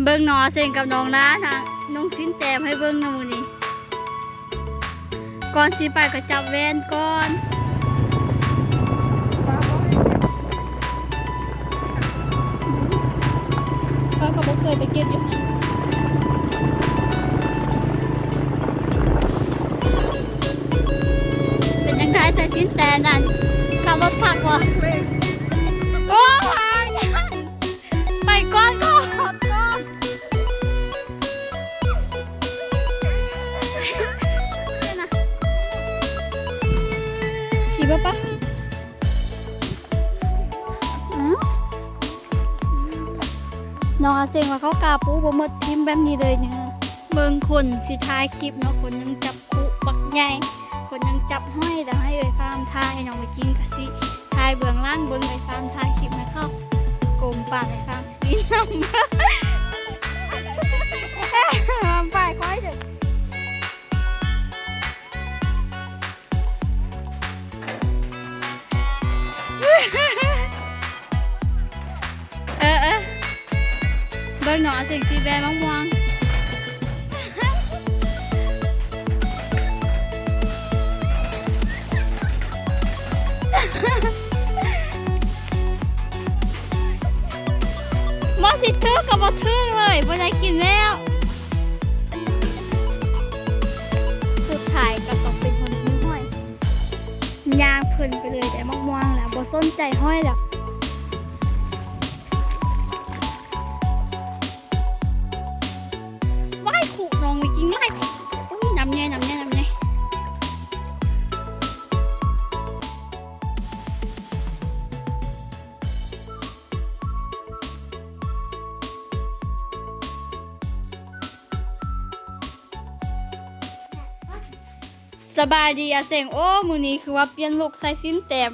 เบิ่งหนอเซ็งกับน้องน้าทางน้องสิ้นแต้มให้เบิ่งนะมื้อนี้ก่อนสิไปก็จับแว่นก่อนเขาก็บ่เคยไปเก็บอยู่หั่นเป็นจังไดแต่สิ้นแต่นั่นขับรถพักบ่โอ้ยไปก่อนก่อนก่ น้องอาเซงว่าเขากาปูบ่หมดทิมแบบนี้เลยเนี่ยเบิ่งคนสิท้ายคลิปเนาะคนยังจับคุปักใหญ่คนยังจับห้อยแต่ให้เอ่ยฟาร์มทายน้องไปกินกะสิทายเบื้องล่างเบิ่งไอ้ฟาร์มทายคลิปนะเข้ากลมปากไอ่ยฟาร์มสีน้ำ เบิ่งหนอสิ่งสีแบนมะม่วงมอสิทึกกับบ่ทึกเลยบ่ได้กินแล้วสุดท้ายก็ต้องเป็นคนที่ห้อยยางเพิ่นไปเลยแต่มะม่วงแหละบ่สนใจห้อยแล้ว บายดีอะเสงโอ้มือนี้คือว่าเปลี่ยนลูกใส่สิ้นเต็ม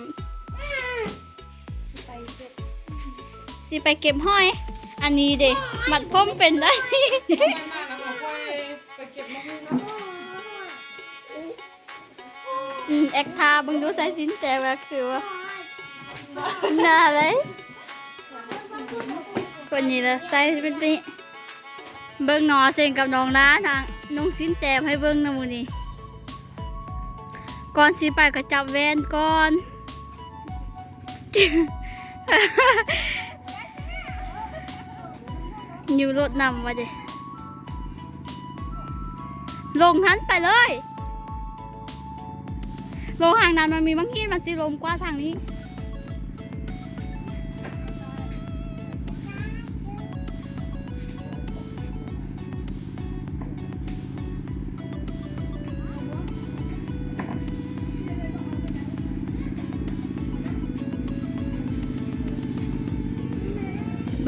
สิไปเก็บห้อย อันนี้เด็กมัดผมเป็นได้อืมแอคทาเบึงดูใส่สินแต่ว่าคือว่าน้าเลยคนนี้ละใส่เป็นปีเบิ้งนอเซงกับน้องน้าทางน้องสินแต่ให้เบิ้งนะมูนี่ ก่อนสิไปก็จับแวนก่อนอยู่รถนำมาเดลงทันไปเลย ลงทางนั้นมันมีมังทีมันสิลมกว่าทางนี้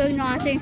เบิ่งหนอเสีย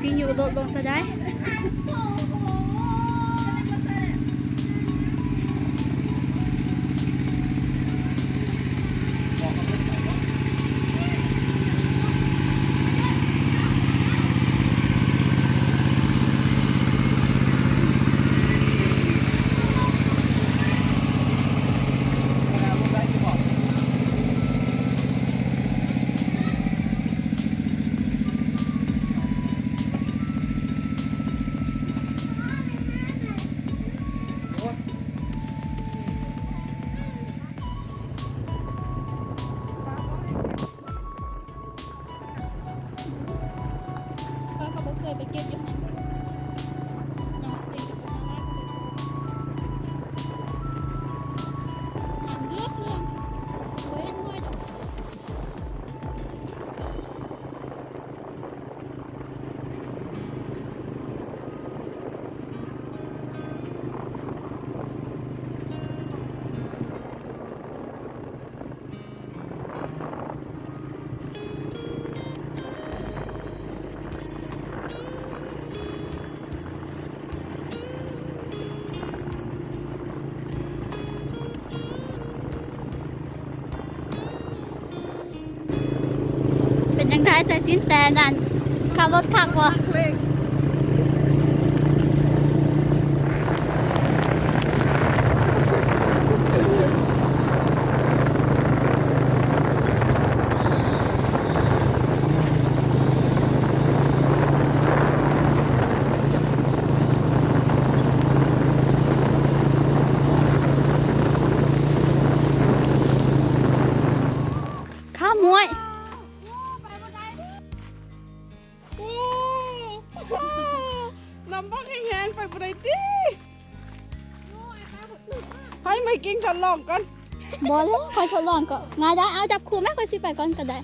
ใส่สินแต่นั่นขับรถคักวะ บอเลยคอยทดลองก็งาได้เอาจับคู่แม่คอยสิไปก่อนก็ได้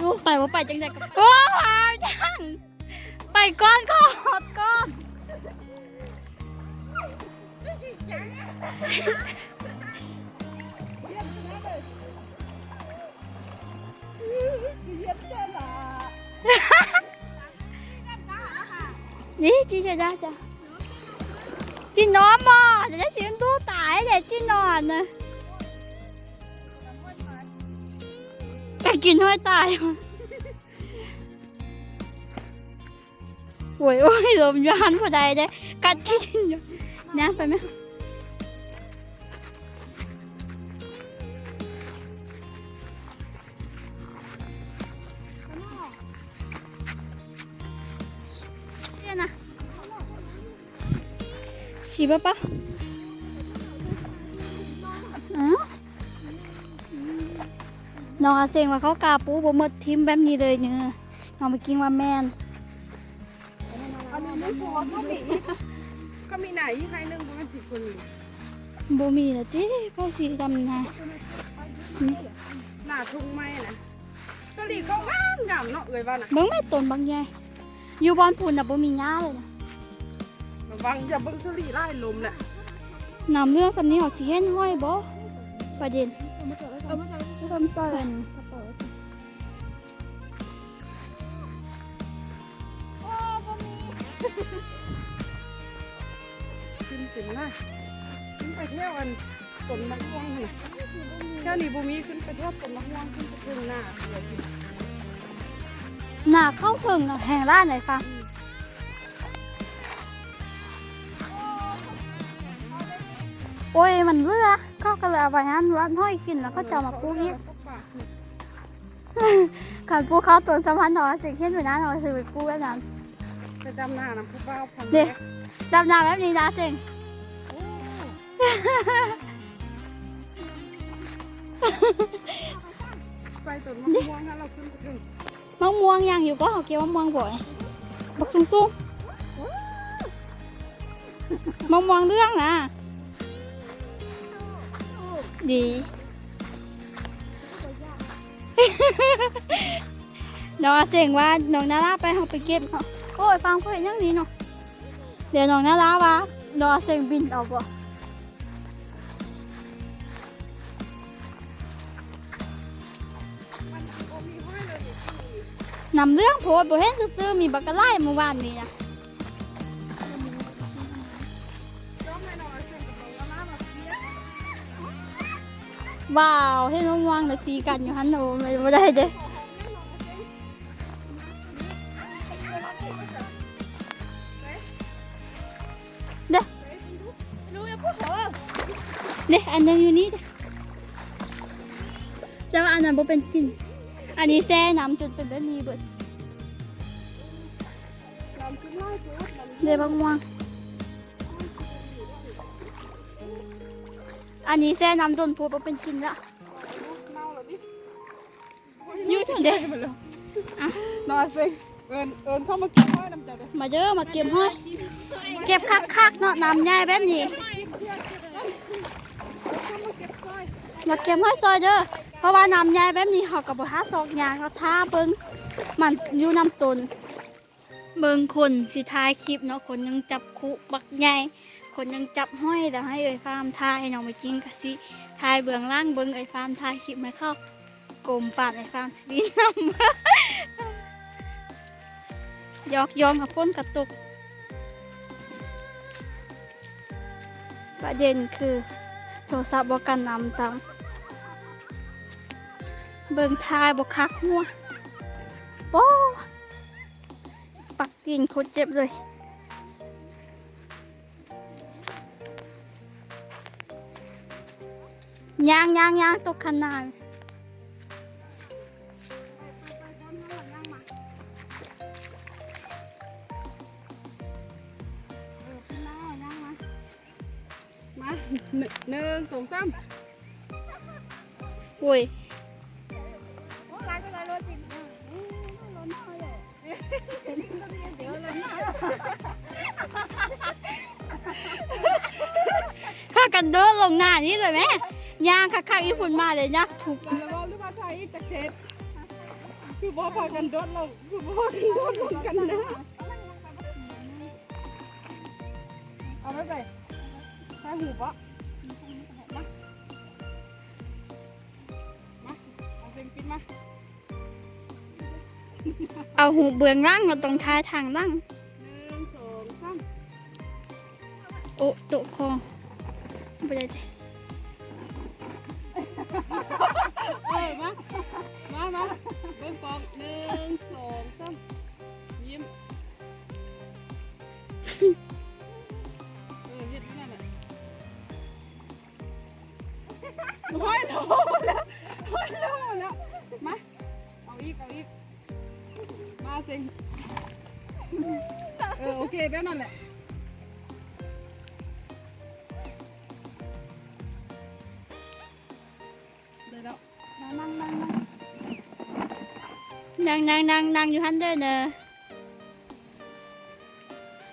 รู้ไปว่าไปจังใดก็โอ้เอาจังไปก่อนก็หอดก่อนนี่จีจะได้จ้ะจีนอนมาจะได้เสียงตู้ตายเด็ดจีนอนนะ ไปกินห้อยตายมาโอ้ยโอ้ยลมยานพอใดได้กัดกินอยู่นไปไหมเนี่ยนะฉีบปะปะ น้องอาเซงว่าเขากาปูบ่หมดทิมแบบนี้เลยเนี่ยน้องไปกินว่าแม่นอันนี้นึกว่าก็มีก็มีหน้าอีกใครนึงบ่แม่นผิดคนนี้บ่มีละติพ่อสีดำนะหน้าทุ่งไม้น่ะสลีเขางามงามเนาะเอ้ยว่าน่ะเบิ่งแม่ต้นบางใหญ่อยู่บอนปูนน่ะบ่มีหญ้าเลยนะระวังอย่าเบิ่งสลีไล่ลมน่ะน้ำเรื่องสำนี้ออกสิเห็นห้อยบ่ประเด็นเออ มาจากทำซอยกันขึ้นขึ้นนะขึ้นไปเที่ยวอันต้นมะม่วงน่ะแค่นี้บ่มีขึ้นไปเที่ยวต้นมะม่วงขึ้นไปถึงหน้าเลยหน้าเข้าถึงน่ะแห่งร้านไหนฟังโอ้ยมันเลือ เขาก็เลยเอาไปหันร้านห้อยกินแล้วก็จะเอามาปลูกอีกขันปลูกเขาต้นสะพานหน่อยสิเห็นอยู่นะหน่อยสิไปปลูกแล้วนั้นไปดำนาน้ำผู้บ่าวพันเด้ดำน้ำแบบนี้นะเสิงไปต้นมะม่วงนะเราขึ้นไปถึงมะม่วงยังอยู่ก็เขาเกี่ยวมะม่วงบ่อยบักซุ่มซุ่มมะม่วงเรื่องนะ ดี น้องอาเสียงว่าน้องนาราไปเขาไปเก็บเนาะโอ้ยฟังเพื่อนยังดีเนาะเดี๋ยวน้องนาราว่าน้องอาเสียงบินเอาบ่นบ่มีห้อยเลยนี่นำเรื่องโพสบ่เห็นซื่อมีบักกะไล่เมื่อวานนี้นะ ว้าวเห็นมะม่วงเลยตีกันอยู่หันโอ้ไม่ได้เด้เด้รู้อย่าพูดเด้อันนึงอยู่นี่แต่ว่าอันนั้นบ่เป็นกิน อันนี้แช่น้ำจนเป็นแบบนี้เบิดลำขึ้นไล่จุดลำเด้บักม่วง อันนี้แช่น้ำจนพูดบ่เป็นกินละเน่าแล้วดิอยู่ที่เด้มาเลยนอนสิเอิญเอิญเข้ามากินห้อยน้ำใจเลยมาเด้อมาเก็บห้อย เก็บคักๆเนาะน้ำใหญ่แบบนี้ มาเก็บห้อยซอยเด้อ เพราะว่าน้ำใหญ่แบบนี้เขากับบหาซอกยางเราท่าเบิงมันอยู่น้ำตนเบิงคนสิท้ายคลิปเนาะคนยังจับคุบักใหญ่ คนยังจับห้อยแต่ให้เอ่ยฟาร์มทายน้องไปกินกะสิทายเบื้องล่างเบิงเอ่ยฟาร์มทายคลิปไม่เข้ากลมปาดเอ่ยฟาร์มสีน้ำยอกยอนกับฝนกระตุก ประเด็นคือ โทรศัพท์บอกกันนำซ้ำเบิ่งทายบกคักหัวโป้ปักตีนโคตรเจ็บเลย ยางยางยางตกขนาดมาหนึ่งสองสามโอ้ยพากันเดินลงหน้านี้เลยไหม ยางคักๆอีฝุ่นมาเลยยักถูกแล้วว่าหรือว่าไทยจะเทศคือบ่พากันโดดเราคือบ่พากันโดดลงกันนะเอาไปไปใส่หูปะมามาเอาเพลงปิดมาเอาหูเบืองล่างเราตรงท้ายทางล่างหนึ่งสองสามโอ้ตุคอไม่ได้ดิ นั่งนางนางนางนางอยู่ฮันเดอร์เนอะ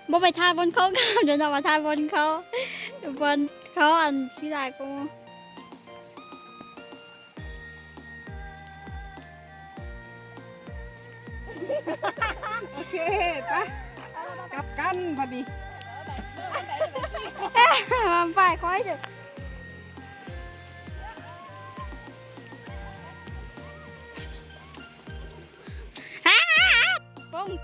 บ่ไปทายบนเขาเขาเดี๋ยวเรามาทายบนเขาบนเขาอันที่ไรกูโอเคไปกลับกันพอดี มันไปคอยจะ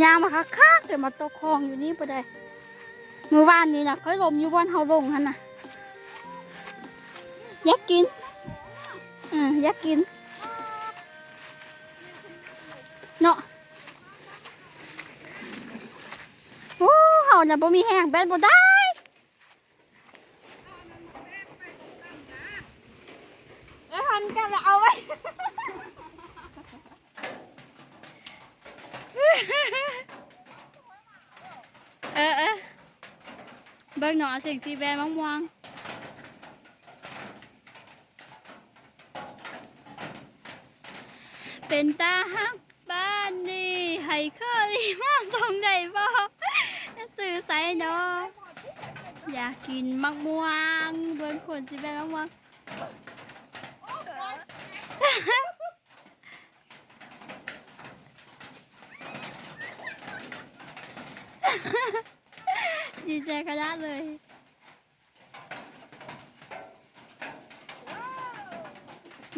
มีเท่านี้นำคุ้นโพดบ่มีห้อยามมาคักๆเดี๋ยวมาตกคลองอยู่นี่ปะได้เมื่อวานนี้นะเคยลมอยู่บนเฮาลงหันน่ะอยากกินอืมอยากกินเนาะโอ้เฮาเนี่ยบ่มีแห้งแบนบ่ได้ไอ้หันกันแล้วเอาไว้ เออเออ เบิ่งหนอเสียงสีแบนมะม่วงเป็นตาฮักบ้านนี่ให้เคยมาส่งได้บ่สื่อใส่เนาะอยากกินมะม่วงเบิ่งคนสีแบนมะม่วง ดีใจขนาดเลย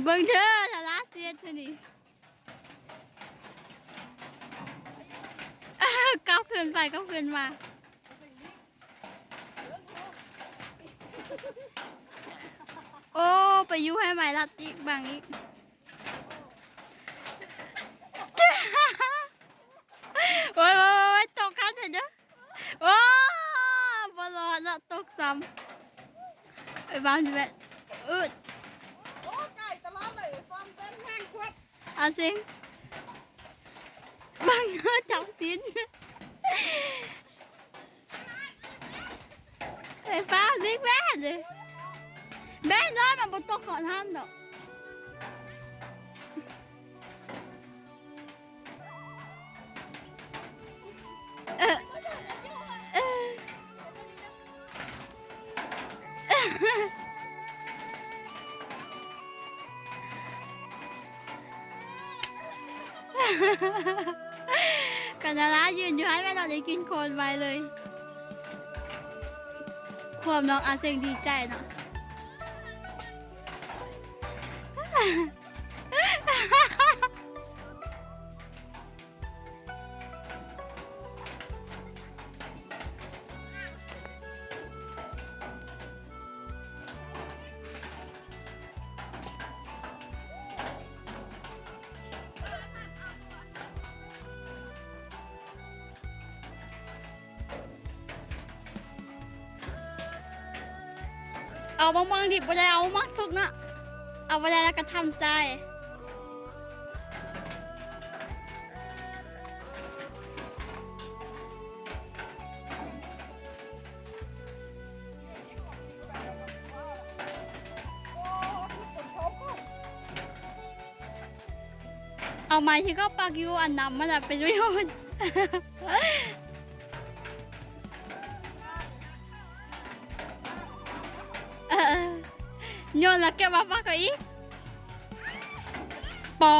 เบิ่งเธอทาราเสียเธอนี่อ้าวก้าวขึ้นไปก้าวขึ้นมาโอ้ไปยุให้ใหม่ลัดอีกบางอีกโอ้ยโอ้ยโอ้ยตกคันเถอะเด้อโอ้บอ ลอดละตกซ้ำไอ้บ้านจะแบบอึดโอ้ไก่ตลอดเลยฟอมเต้นแห้งขวดเอาสิบางเนื้อจับสินไอ้ฟ้าบิ๊กแม่เลยแม่น้อยมันบนตกก่อนท่านดอก กันดารายืนอยู่ให้แม่เราได้กินโคนไว้เลย ความน้องอาเซงดีใจเนาะ เอาได้แล้วก็ทำใจ เอาไม้ที่ก็ปักอยู่อันนำมันอะเป็นประโยชน์ แล้วเก็บมาปักก็อีกปอ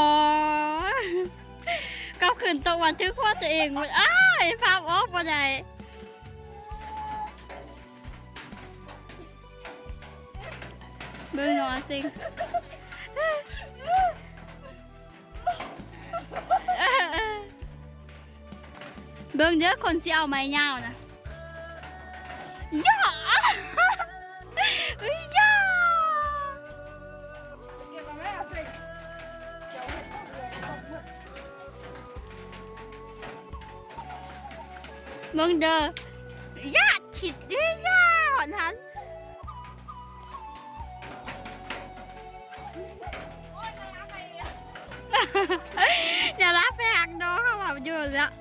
ก็ขึ้นตะวันทึกว่าตัวเองหมดอ้ายภาพออกมาได้เบิ่งหนอสิงเบิ่งเด้อคนสิเอาไม้ยาวนะ มึงเด้อย่าฉิดดิย่าหอนหันอย่ารับไปหักน้องเขาแบบอยู่แล้ว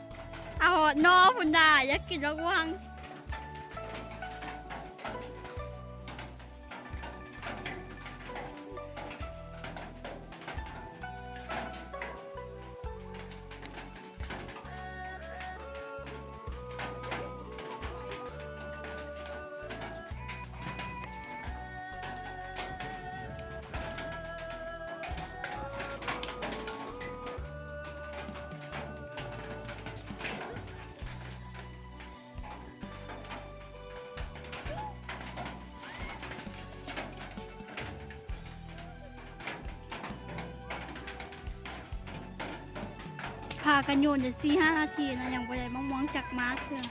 เอาน้องคุณดาอยากกินระวัง กันโยนจะสี่ห้านาทีนะยังบ่ได้มะม่วงจากม้าเถื่อ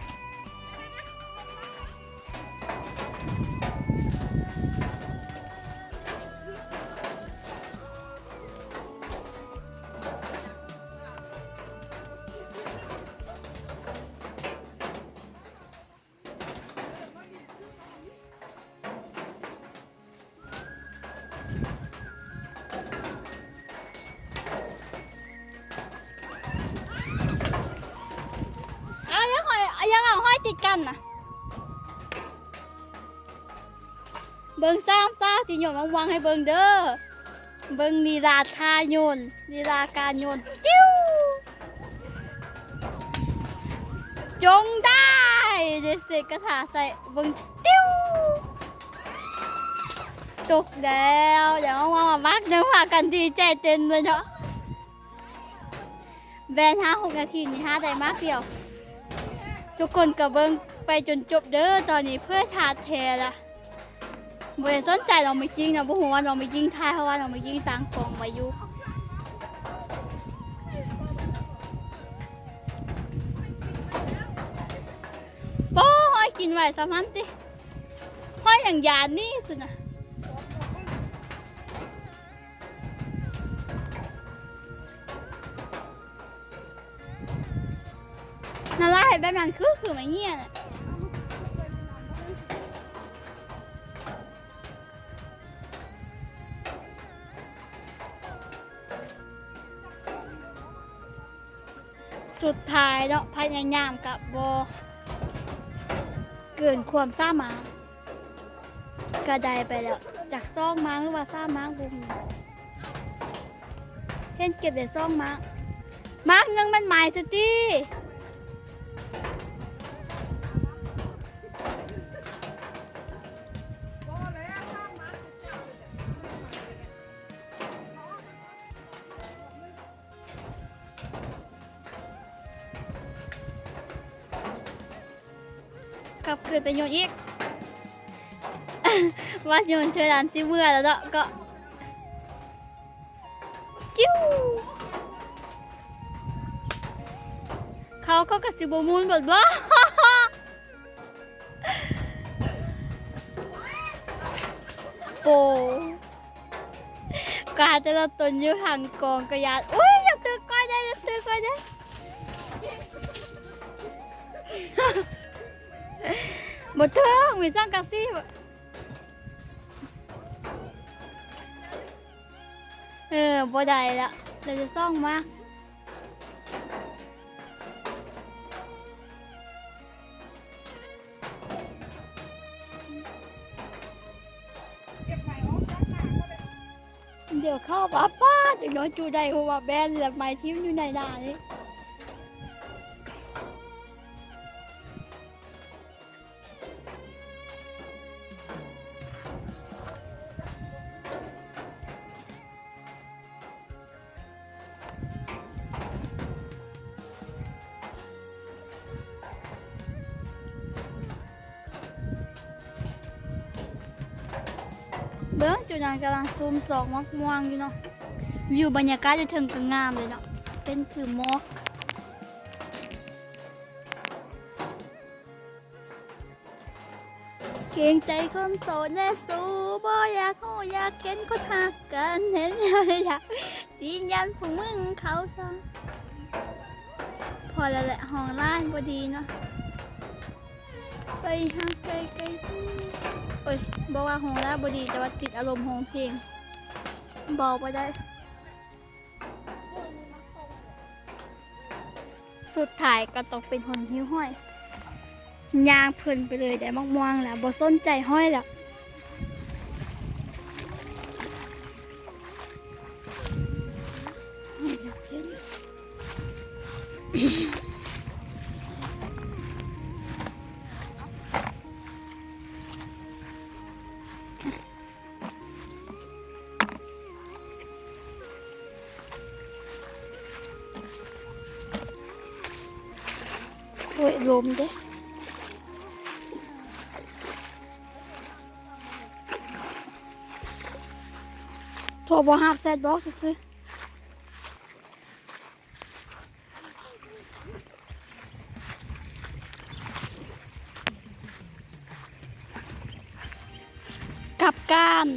เบิ่งซ้ำซ่าสิโยนมะม่วงให้เบิ่งเด้อ เบิ่งนีราทาโยนนีราการโยนจิ้วจงได้เดเสกกระถาใส่เบิ่งจิ้วตกแล้วเดี๋ยวมามามากเดี๋ยวพากันดีใจเต้นเลยเนาะแบนห้าหกนาทีนี่ห้าได้มากเดียว ทุกคนก็เบิ่งไปจนจบเด้อตอนนี้เพื่อทาแทละ บ่ได้สนใจเราไม่จริงนะบ่ฮู้ว่าเราไม่จริงทายเพราะว่าเราไม่จริงต่างกองไว้อยู่ป้ห้อยกินไว้สมันติห้อยอย่างยานนี่สินะน่ารักเห็นแบบนั้นคือคือไม่เงี้ยน่ะ เนาะพยายามกับบเกินความสามางกระไดไปแล้ว จากซ่องม้างหรือว่าซ่าม้างบุมเห็นเก็บแต่ซ่องม้างม้างนึงมันหมายสตี ลับคืนไปโยนอีก ว่าโยนเธอร้านซิเมื่อแล้วเนาะก็กิ้วเขาก็กระสิบมูลบดว่าโปกาจะเราตนอยู่ห่างกองกระยานอุ้ย มดเทิงมีสร้างกาซี่เออบอได้ละเราจะซ่องมาเดี๋ยวเข้าป้าป้าอย่างน้อยจูไดหัวแบนแหลืไม้ทิ้มอยู่ในด่านนี้ กำลังซูมสองมักม่วงอยู่เนาะวิวบรรยากาศอยู่เทิงก็งามเลยเนาะเป็นคือมอกเกรงใจคนโสดแน่สูบ่อยากโหอยากเห็นคนหักกันเห็นแล้วอยากยืนยันพวกมึงเขาซ้ำพอแล้วแหละห้องร้านพอดีเนาะ ไปหักไกลไกลโอ้ยบอกว่าห้องร้านพอดีแต่ว่าติดอารมณ์หงเพลงบอกไปได้ สุดท้ายก็ตกเป็นหนหิ้วห้อยยางเพลินไปเลยแต่มองๆแล้วบอสนใจห้อยแล้ว ลมเด้โทรบ่ฮับแซดบ็อกซื้อกับการ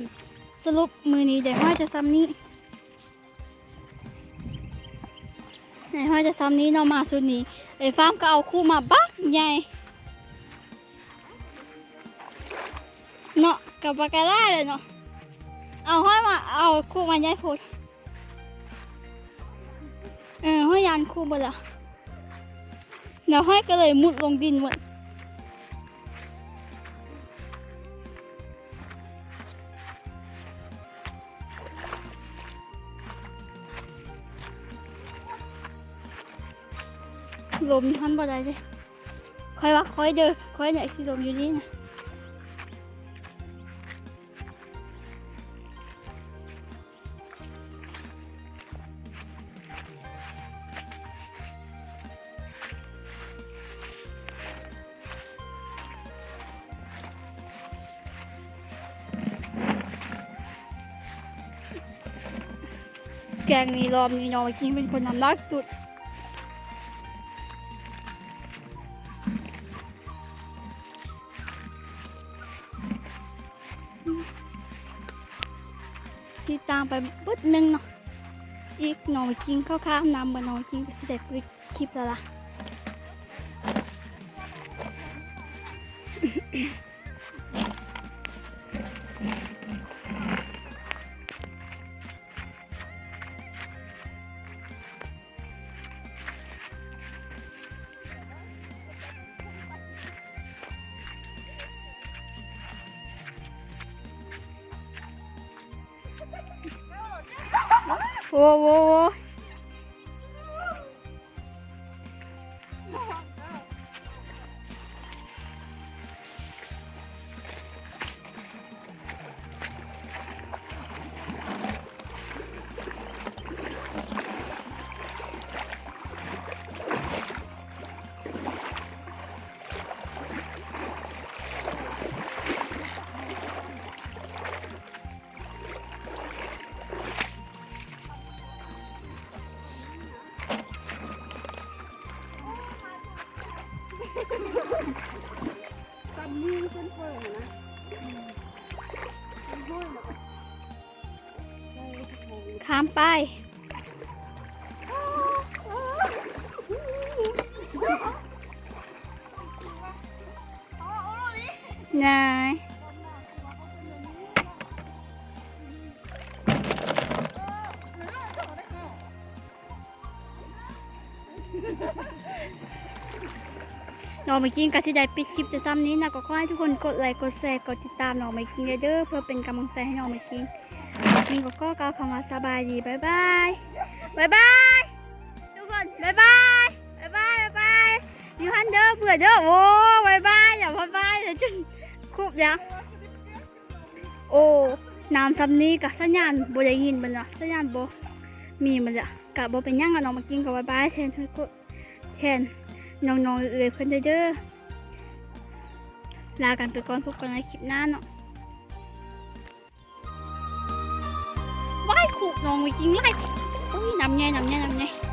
สรุปมือนี้เดี๋ยวห้อยจะซ้ำนี้ ไหนห้อยจะซ้ำนี้เนาะมาสุดนี้ไอ้ฟาร์มก็เอาคู่มาบักใหญ่เนาะกับปากาได้เลยเนาะเอาห้อยมาเอาคู่มาใหญ่พูดเออห้อยยันคู่บ่ละเดี๋ยวห้อยก็เลยมุดลงดินหมด ลมทันบ่ได้เลยคอยว่าคอยเด้อคอยเนี่ยสิลมอยู่นี่นะแกงนี้รอบนี้น้องไปกินเป็นคนนำรักสุด นึงเนาะอีกหน่อยกินข้าวข้ามน้ำมาหน่อยกินก็สิได้ไปคลิปแล้วล่ะ น้องไมกิ้งก็สิได้ปิดคลิปจะซ้ำนี้นะก็ขอให้ทุกคนกดไลค์กดแชร์กดติดตามน้องไมกิ้งเด้อๆเพื่อเป็นกำลังใจให้น้องไมกิ้งกิ้งก็ก็กล่าวคำว่าสบายดีบ๊ายบายบ๊ายบายทุกคนบ๊ายบายบ๊ายบายบ๊ายบายอยู่ฮันเด้อเบื่อเด้อโอ้บ๊ายบายอย่าบ๊ายบายเดี๋ยวจนคุบยังโอ้น้ำซ้ำนี้กับสัญญาณบ่ได้ยินมันนะสัญญาณบ่มีมันละกะบ่เป็นยังกับน้องไมกิ้งก็บายบายแทนทุกคนแทน น้องๆเอ่ยเพื่อนเด้อลากันไปก่อนพบกันในคลิปหน้าเนาะว่ายขู่น้องไปจริงไล่อุ้ยน้ำแง่น้ำแง่น้ำแง่